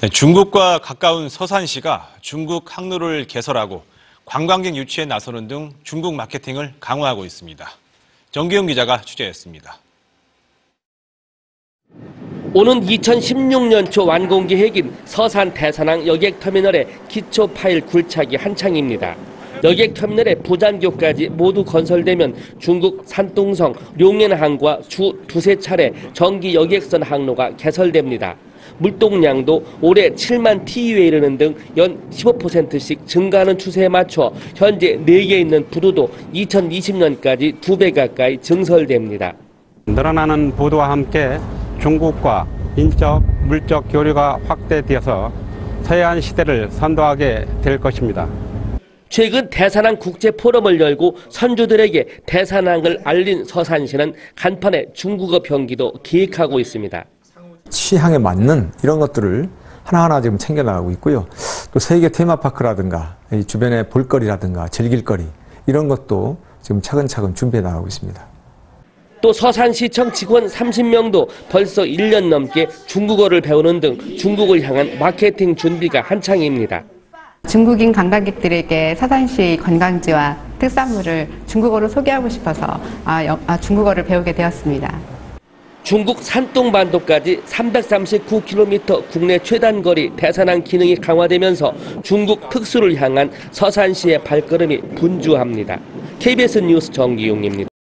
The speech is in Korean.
네, 중국과 가까운 서산시가 중국 항로를 개설하고 관광객 유치에 나서는 등 중국 마케팅을 강화하고 있습니다. 정기용 기자가 취재했습니다. 오는 2016년 초 완공 계획인 서산 대산항 여객터미널의 기초 파일 굴착이 한창입니다. 여객터미널의 부장교까지 모두 건설되면 중국 산둥성, 룡엔항과 주 두세 차례 정기 여객선 항로가 개설됩니다. 물동량도 올해 7만 TU에 이르는 등 연 15%씩 증가하는 추세에 맞춰 현재 4개 있는 부두도 2020년까지 2배 가까이 증설됩니다. 늘어나는 보도와 함께 중국과 인적, 물적 교류가 확대되어서 서해안 시대를 선도하게 될 것입니다. 최근 대산항 국제 포럼을 열고 선조들에게 대산항을 알린 서산시는 간판에 중국어 병기도 기획하고 있습니다. 취향에 맞는 이런 것들을 하나하나 지금 챙겨나가고 있고요. 또 세계 테마파크라든가 이 주변의 볼거리라든가 즐길거리 이런 것도 지금 차근차근 준비해 나가고 있습니다. 또 서산시청 직원 30명도 벌써 1년 넘게 중국어를 배우는 등 중국을 향한 마케팅 준비가 한창입니다. 중국인 관광객들에게 서산시 관광지와 특산물을 중국어로 소개하고 싶어서 아, 여- 아, 중국어를 배우게 되었습니다. 중국 산둥반도까지 339km 국내 최단거리 대산항 기능이 강화되면서 중국 특수를 향한 서산시의 발걸음이 분주합니다. KBS 뉴스 정기용입니다.